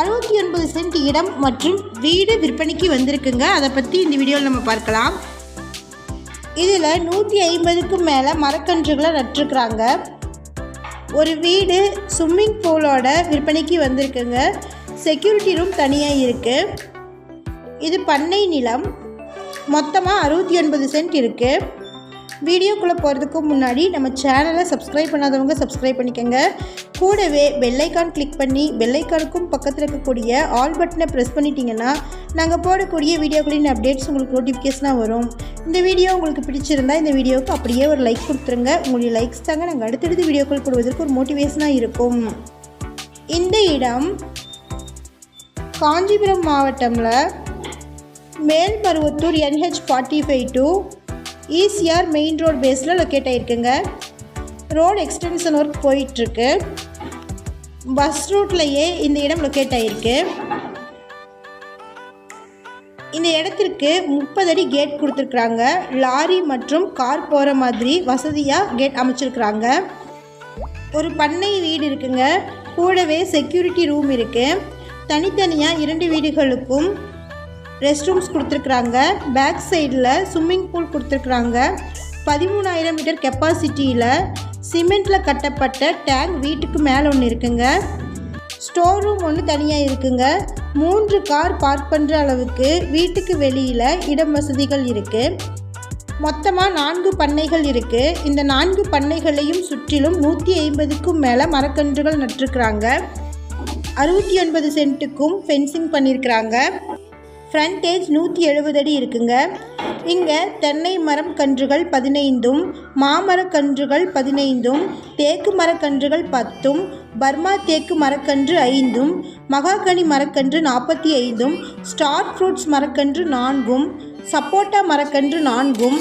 அறுபத்தி ஒன்பது சென்ட் இடம் மற்றும் வீடு விற்பனைக்கு வந்திருக்குங்க. அதை பற்றி இந்த வீடியோவில் நம்ம பார்க்கலாம். இதில் நூற்றி ஐம்பதுக்கும் மேலே மரக்கன்றுகளை நட்டுருக்குறாங்க. ஒரு வீடு ஸ்விம்மிங் பூலோட விற்பனைக்கு வந்திருக்குங்க. செக்யூரிட்டி ரூம் தனியாக இருக்குது இது பண்ணை நிலம். மொத்தமாக அறுபத்தி ஒன்பது சென்ட் இருக்குது வீடியோக்குள்ளே போகிறதுக்கு முன்னாடி நம்ம சேனலை சப்ஸ்கிரைப் பண்ணாதவங்க சப்ஸ்கிரைப் பண்ணிக்கோங்க. கூடவே பெல்லைக்கான் கிளிக் பண்ணி பெல்லைக்கானுக்கும் பக்கத்தில் இருக்கக்கூடிய ஆல் பட்டனை ப்ரெஸ் பண்ணிட்டீங்கன்னா நாங்கள் போடக்கூடிய வீடியோக்களின் அப்டேட்ஸ் உங்களுக்கு நோட்டிஃபிகேஷனாக வரும். இந்த வீடியோ உங்களுக்கு பிடிச்சிருந்தா இந்த வீடியோவுக்கு அப்படியே ஒரு லைக் கொடுத்துருங்க. உங்களுடைய லைக்ஸ் தாங்க நாங்கள் அடுத்தடுத்து வீடியோக்கள் போடுவதற்கு ஒரு மோட்டிவேஷனாக இருக்கும். இந்த இடம் Kanchipuram மாவட்டமில் Melmaruvathur NH forty five to ECR main road பேஸில் லொக்கேட் ஆகிருக்குங்க ரோடு எக்ஸ்டென்ஷன் ஒர்க் போயிட்டுருக்கு. பஸ் ரூட்லேயே இந்த இடம் லொக்கேட் ஆகிருக்கு இந்த இடத்திற்கு முப்பது அடி கேட் கொடுத்துருக்குறாங்க. லாரி மற்றும் கார் போகிற மாதிரி வசதியாக கேட் அமைச்சிருக்கிறாங்க. ஒரு பண்ணை வீடு இருக்குங்க. கூடவே செக்யூரிட்டி ரூம் இருக்குது தனித்தனியாக இரண்டு வீடுகளுக்கும் ரெஸ்ட் ரூம்ஸ் கொடுத்துருக்குறாங்க. பேக் சைடில் ஸ்விம்மிங் பூல் கொடுத்துருக்குறாங்க. பதிமூணாயிரம் மீட்டர் கெப்பாசிட்டியில் சிமெண்ட்டில் கட்டப்பட்ட டேங்க் வீட்டுக்கு மேலே ஒன்று இருக்குங்க. ஸ்டோர் ரூம் ஒன்று தனியாக இருக்குங்க. மூன்று கார் பார்க் பண்ணுற அளவுக்கு வீட்டுக்கு வெளியில் இடம் வசதிகள் இருக்குது மொத்தமாக நான்கு பண்ணைகள் இருக்குது இந்த நான்கு பண்ணைகளையும் சுற்றிலும் நூற்றி ஐம்பதுக்கும் மேலே மரக்கன்றுகள் நட்டுருக்குறாங்க. அறுபத்தி ஒன்பது சென்ட்டுக்கும் ஃபென்சிங் பண்ணியிருக்கிறாங்க ஃப்ரண்டேஜ் நூற்றி எழுபது அடி இருக்குங்க. இங்கே தென்னை மரம் கன்றுகள் பதினைந்தும் மாமரக் கன்றுகள் பதினைந்தும் தேக்கு மரக்கன்றுகள் பத்தும் பர்மா தேக்கு மரக்கன்று ஐந்தும் மகாகனி மரக்கன்று நாற்பத்தி ஐந்தும் ஸ்டார் ஃப்ரூட்ஸ் மரக்கன்று நான்கும் சப்போட்டா மரக்கன்று நான்கும்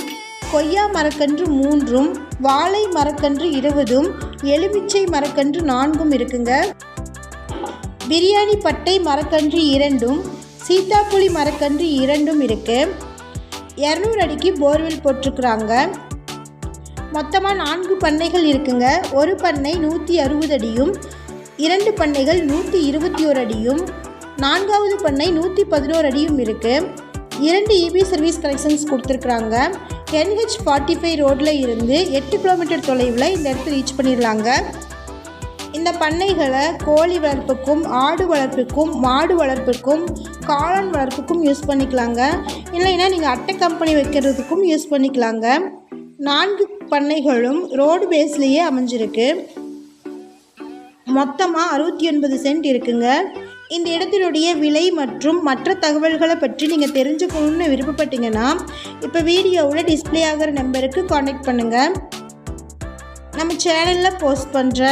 கொய்யா மரக்கன்று மூன்றும் வாழை மரக்கன்று இருபதும் எலுமிச்சை மரக்கன்று நான்கும் இருக்குங்க. பிரியாணி பட்டை மரக்கன்று இரண்டும் சீத்தாப்புளி மரக்கன்று இரண்டும் இருக்குது இரநூறு அடிக்கு போர்வெல் போட்டிருக்குறாங்க. மொத்தமாக நான்கு பண்ணைகள் இருக்குங்க. ஒரு பண்ணை நூற்றி அறுபது அடியும் இரண்டு பண்ணைகள் நூற்றி இருபத்தி ஓரு அடியும் நான்காவது பண்ணை நூற்றி பதினோரு அடியும் இருக்குது இரண்டு இபி சர்வீஸ் கனெக்ஷன்ஸ் கொடுத்துருக்குறாங்க. என்ஹெச் ஃபார்ட்டி ஃபைவ் ரோட்டில் இருந்து எட்டு கிலோமீட்டர் தொலைவில் இந்த இடத்துல ரீச் பண்ணிடலாங்க. இந்த பண்ணைகளை கோழி வளர்ப்புக்கும் ஆடு வளர்ப்புக்கும் மாடு வளர்ப்புக்கும் காளான் வளர்ப்புக்கும் யூஸ் பண்ணிக்கலாங்க. இல்லைன்னா நீங்கள் அட்டை கம்பெனி வைக்கிறதுக்கும் யூஸ் பண்ணிக்கலாங்க. நான்கு பண்ணைகளும் ரோடு பேஸ்லேயே அமைஞ்சிருக்கு. மொத்தமாக அறுபத்தி ஒன்பது சென்ட் இருக்குங்க. இந்த இடத்தினுடைய விலை மற்றும் மற்ற தகவல்களை பற்றி நீங்கள் தெரிஞ்சுக்கணுன்னு விருப்பப்பட்டீங்கன்னா இப்போ வீடியோவில் டிஸ்பிளே ஆகிற நம்பருக்கு காண்டாக்ட் பண்ணுங்கள் நம்ம சேனலில் போஸ்ட் பண்ணுற